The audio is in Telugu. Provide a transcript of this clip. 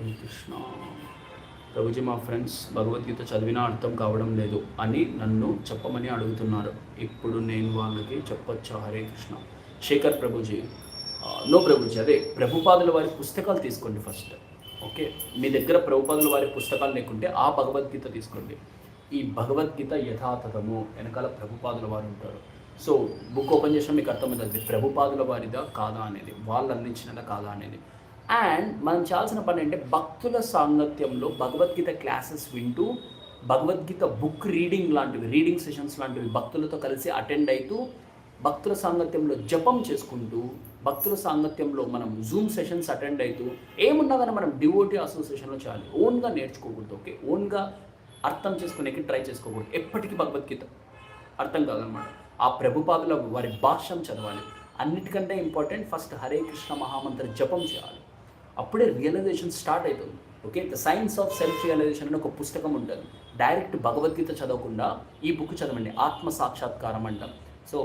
హరే కృష్ణ. ప్రభుజీ మా ఫ్రెండ్స్ భగవద్గీత చదివినా అర్థం కావడం లేదు అని నన్ను చెప్పమని అడుగుతున్నారు. ఇప్పుడు నేను వాళ్ళకి చెప్పొచ్చా? హరే కృష్ణ. శేఖర్ ప్రభుజీ నో ప్రభుజీ అదే ప్రభుపాదుల వారి పుస్తకాలు తీసుకోండి ఫస్ట్. ఓకే? మీ దగ్గర ప్రభుపాదుల వారి పుస్తకాలు లేకుంటే ఆ భగవద్గీత తీసుకోండి. ఈ భగవద్గీత యథాతథము వెనకాల ప్రభుపాదుల వారు ఉంటారు. సో బుక్ ఓపెన్ చేసిన మీకు అర్థమవుతుంది. ప్రభుపాదుల వారిదా? కాదా అనేది. వాళ్ళు అందించినదా? కాదా అనేది. అండ్ మనం చేయాల్సిన పని అంటే భక్తుల సాంగత్యంలో భగవద్గీత క్లాసెస్ వింటూ భగవద్గీత బుక్ రీడింగ్ లాంటివి రీడింగ్ సెషన్స్ లాంటివి భక్తులతో కలిసి అటెండ్ అవుతూ భక్తుల సాంగత్యంలో జపం చేసుకుంటూ భక్తుల సాంగత్యంలో మనం జూమ్ సెషన్స్ అటెండ్ అవుతూ ఏమున్నా కానీ మనం డివోటీ అసోసియేషన్లో చేయాలి. ఓన్గా నేర్చుకోకూడదు ఓకే? ఓన్గా అర్థం చేసుకునేకి ట్రై చేసుకోకూడదు. ఎప్పటికీ భగవద్గీత అర్థం కాదనమాట. ఆ ప్రభుపాదుల వారి భాష్యం చదవాలి. అన్నిటికంటే ఇంపార్టెంట్ ఫస్ట్ హరే కృష్ణ మహామంత్ర జపం చేయాలి. అప్పుడే రియలైజేషన్ స్టార్ట్ అవుతుంది okay the science of self realisation అని ఒక పుస్తకం ఉంటుంది. డైరెక్ట్ భగవద్గీత చదవకుండా ఈ బుక్ చదవండి. ఆత్మ సాక్షాత్కారం అంటాం. సో